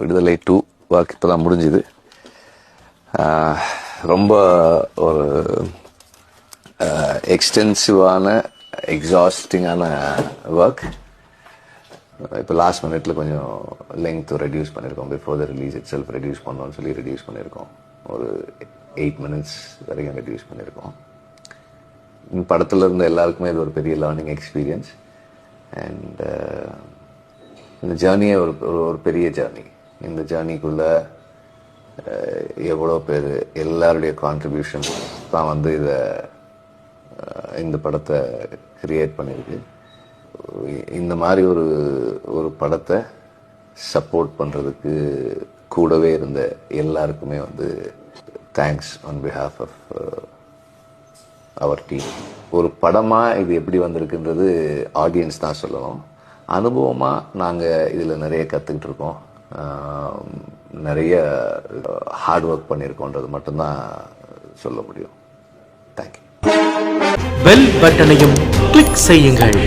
விடுதலை two work இப்போ தான் முடிஞ்சுது. ரொம்ப ஒரு எக்ஸ்டென்சிவான எக்ஸாஸ்டிங்கான ஒர்க் இப்போ லாஸ்ட் மினிட்ல கொஞ்சம் லெங்க்த்து ரெடியூஸ் பண்ணியிருக்கோம் before the release itself reduce பண்ணோம்னு சொல்லி ரெடியூஸ் பண்ணியிருக்கோம் ஒரு எயிட் மினிட்ஸ் வரைக்கும் ரெடியூஸ் பண்ணியிருக்கோம் படத்தில் இருந்த எல்லாருக்குமே இது ஒரு பெரிய லேர்னிங் எக்ஸ்பீரியன்ஸ் அண்ட் இந்த ஜேர்னியே ஒரு- ஒரு பெரிய ஜேர்னி இந்த ஜேர்னிக்குள்ள எவ்வளோ பேர் எல்லாருடைய கான்ட்ரிபியூஷன் தான் வந்து இதை இந்த படத்தை கிரியேட் பண்ணியிருக்கு இந்த மாதிரி ஒரு ஒரு படத்தை சப்போர்ட் பண்ணுறதுக்கு கூடவே இருந்த எல்லாருக்குமே வந்து thanks on behalf of our team ஒரு படமாக இது எப்படி வந்திருக்குன்றது ஆடியன்ஸ் தான் சொல்லணும். அனுபவமாக நாங்கள் இதில் நிறைய கற்றுக்கிட்டு இருக்கோம். நிறைய ஹார்ட் ஒர்க் பண்ணியிருக்கோன்றது மட்டும்தான் சொல்ல முடியும். தேங்க்யூ பெல் பட்டனையும் கிளிக் செய்யுங்கள்.